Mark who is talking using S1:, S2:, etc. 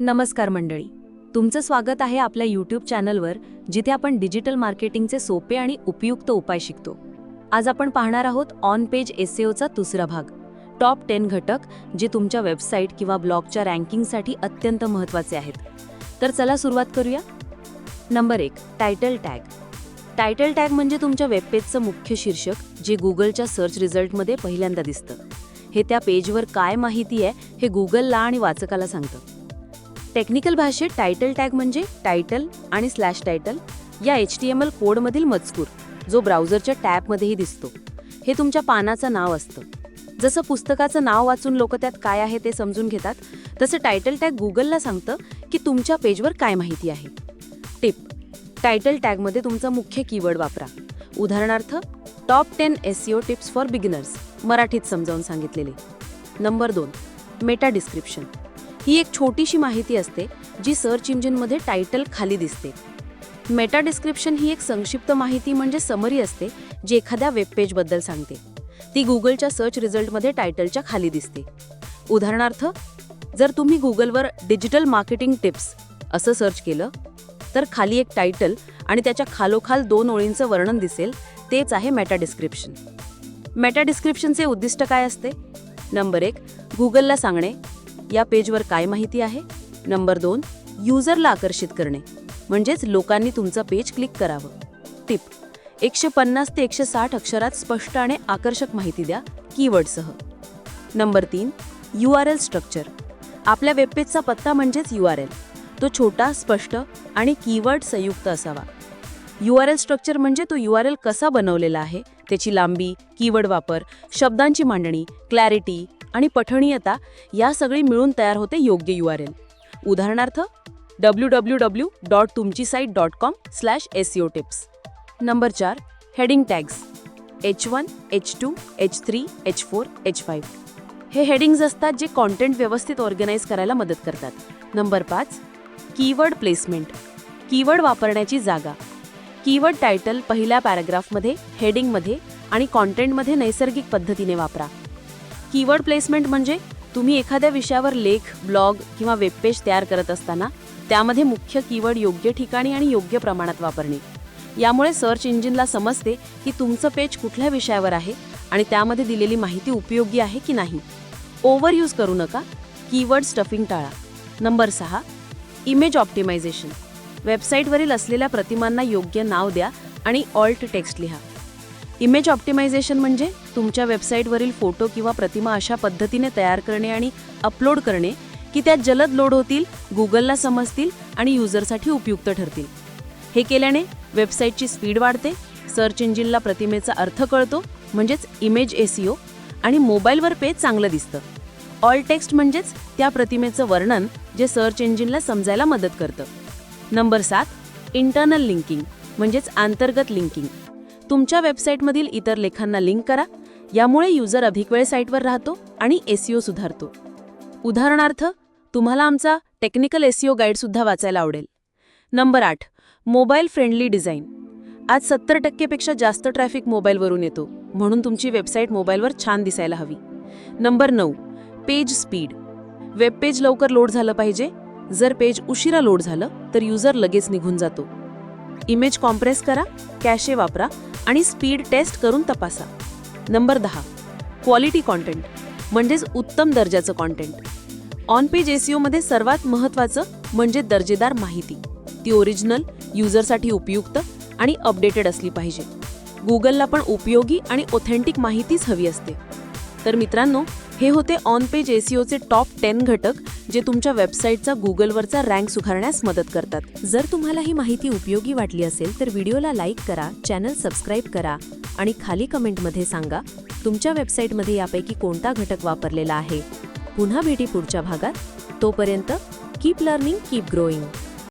S1: नमस्कार मंडळी. तुमचं स्वागत आहे आपल्या यूट्यूब चॅनलवर जिथे आपण डिजिटल मार्केटिंगचे सोपे आणि उपयुक्त उपाय शिकतो. आज आपण पाहणार आहोत ऑन पेज एसएओचा दुसरा भाग. टॉप टेन घटक जे तुमच्या वेबसाईट किंवा ब्लॉगच्या रँकिंगसाठी अत्यंत महत्त्वाचे आहेत. तर चला सुरुवात करूया. नंबर एक टायटल टॅग. टायटल टॅग म्हणजे तुमच्या वेबपेजचं मुख्य शीर्षक जे गुगलच्या सर्च रिझल्टमध्ये पहिल्यांदा दिसतं. हे त्या पेजवर काय माहिती आहे हे गुगलला आणि वाचकाला सांगतं. टेक्निकल भाषेत टायटल टॅग म्हणजे टायटल आणि स्लॅश टायटल या एच टी एम एल कोडमधील मजकूर जो ब्राउझरच्या टॅबमध्येही दिसतो. हे तुमच्या पानाचं नाव असतं. जसं पुस्तकाचं नाव वाचून लोक त्यात काय आहे ते समजून घेतात तसं टायटल टॅग गुगलला सांगतं की तुमच्या पेजवर काय माहिती आहे. टिप टायटल टॅगमध्ये तुमचा मुख्य कीवर्ड वापरा. उदाहरणार्थ top ten SEO tips for beginners मराठीत समजावून सांगितलेले. नंबर दोन मेटा डिस्क्रिप्शन ही एक छोटीशी माहिती असते जी सर्च इंजिनमध्ये टायटल खाली दिसते. मेटा डिस्क्रिप्शन ही एक संक्षिप्त माहिती म्हणजे समरी असते जी एखाद्या वेबपेजबद्दल सांगते. ती गुगलच्या सर्च रिझल्टमध्ये टायटलच्या खाली दिसते. उदाहरणार्थ जर तुम्ही गुगलवर डिजिटल मार्केटिंग टिप्स असं सर्च केलं तर खाली एक टायटल आणि त्याच्या खालोखाल दोन ओळींचं वर्णन दिसेल तेच आहे मेटा डिस्क्रिप्शन मेटा डिस्क्रिप्शनचे उद्दिष्ट काय असते? नंबर एक गुगलला सांगणे. या पेजवर काय माहिती आहे? नंबर दोन युजरला आकर्षित करणे. म्हणजेच लोकांनी तुमचं पेज क्लिक करावं. टिप एकशे पन्नास ते एकशे साठ अक्षरात स्पष्ट आणि आकर्षक माहिती द्या कीवर्डसह. नंबर तीन यू आर एल स्ट्रक्चर. आपल्या वेबपेजचा पत्ता म्हणजेच यू आर एल. तो छोटा स्पष्ट आणि कीवर्ड संयुक्त असावा. यू आर एल स्ट्रक्चर म्हणजे तो यू आर एल कसा बनवलेला आहे त्याची लांबी कीवर्ड वापर शब्दांची मांडणी क्लॅरिटी आणि पठणीयता या सगळी मिळून तयार होते योग्य यू आर एल उदाहरणार्थ डब्ल्यू डब्ल्यू डब्ल्यू डॉट तुमची site dot com slash S tips number चार heading tags H one H two H three H four H five हे हेडिंग्ज असतात जे कॉन्टेंट व्यवस्थित ऑर्गनाईज करायला मदत करतात. नंबर पाच कीवर्ड प्लेसमेंट कीवर्ड वापरण्याची जागा. कीवर्ड टायटल पहिल्या पॅराग्राफमध्ये हेडिंगमध्ये आणि कॉन्टेंटमध्ये नैसर्गिक पद्धतीने वापरा. कीवर्ड प्लेसमेंट म्हणजे तुम्ही एखाद्या विषयावर लेख ब्लॉग किंवा वेबपेज तयार करत असताना त्यामध्ये मुख्य कीवर्ड योग्य ठिकाणी आणि योग्य प्रमाणात वापरणे. यामुळे सर्च इंजिनला समजते की तुमचं पेज कुठल्या विषयावर आहे आणि त्यामध्ये दिलेली माहिती उपयोगी आहे की नाही. ओव्हर यूज करू नका. कीवर्ड स्टफिंग टाळा. नंबर सहा इमेज ऑप्टिमायझेशन. वेबसाईटवरील असलेल्या प्रतिमांना योग्य नाव द्या आणि ऑल्ट टेक्स्ट लिहा. इमेज ऑप्टिमायझेशन म्हणजे तुमच्या वेबसाईटवरील फोटो किंवा प्रतिमा अशा पद्धतीने तयार करणे आणि अपलोड करणे की त्या जलद लोड होतील गुगलला समजतील आणि युजरसाठी उपयुक्त ठरतील. हे केल्याने वेबसाईटची स्पीड वाढते सर्च इंजिनला प्रतिमेचा अर्थ कळतो म्हणजेच इमेज एसीओ आणि मोबाईलवर पेज चांगलं दिसतं. ऑल टेक्स्ट म्हणजेच त्या प्रतिमेचं वर्णन जे सर्च इंजिनला समजायला मदत करतं. नंबर सात इंटरनल लिंकिंग म्हणजेच अंतर्गत लिंकिंग तुमच्या वेबसाईटमधील इतर लेखांना लिंक करा यामुळे युजर अधिक वेळ साईटवर राहतो आणि एसईओ सुधारतो. उदाहरणार्थ तुम्हाला आमचा टेक्निकल एसईओ गाईडसुद्धा वाचायला आवडेल. नंबर आठ मोबाईल फ्रेंडली डिझाईन. आज सत्तर टक्केपेक्षा जास्त ट्रॅफिक मोबाईलवरून येतो म्हणून तुमची वेबसाईट मोबाईलवर छान दिसायला हवी. नंबर नऊ पेज स्पीड. वेब पेज लवकर लोड झालं पाहिजे. जर पेज उशिरा लोड झालं तर युजर लगेच निघून जातो. इमेज कॉम्प्रेस करा कॅशे वापरा आणि स्पीड टेस्ट करून तपासा. नंबर दहा. क्वालिटी कॉन्टेंट म्हणजेच उत्तम दर्जाचं कॉन्टेंट. ऑन पेज एसीओमध्ये सर्वात महत्त्वाचं म्हणजे दर्जेदार माहिती. ती ओरिजिनल युजरसाठी उपयुक्त आणि अपडेटेड असली पाहिजे. गुगलला पण उपयोगी आणि ऑथेंटिक माहितीच हवी असते. तर मित्रांनो हे होते ऑन पेज एसीओचे टॉप टेन घटक जे तुमच्या वेबसाईटचा गुगलवरचा रँक सुधारण्यास मदत करतात. जर तुम्हाला ही माहिती उपयोगी वाटली असेल तर व्हिडिओला लाईक करा चॅनल सबस्क्राईब करा आणि खाली कमेंटमध्ये सांगा तुमच्या वेबसाईटमध्ये यापैकी कोणता घटक वापरलेला आहे. पुन्हा भेटी पुढच्या भागात. तोपर्यंत कीप लर्निंग कीप ग्रोईंग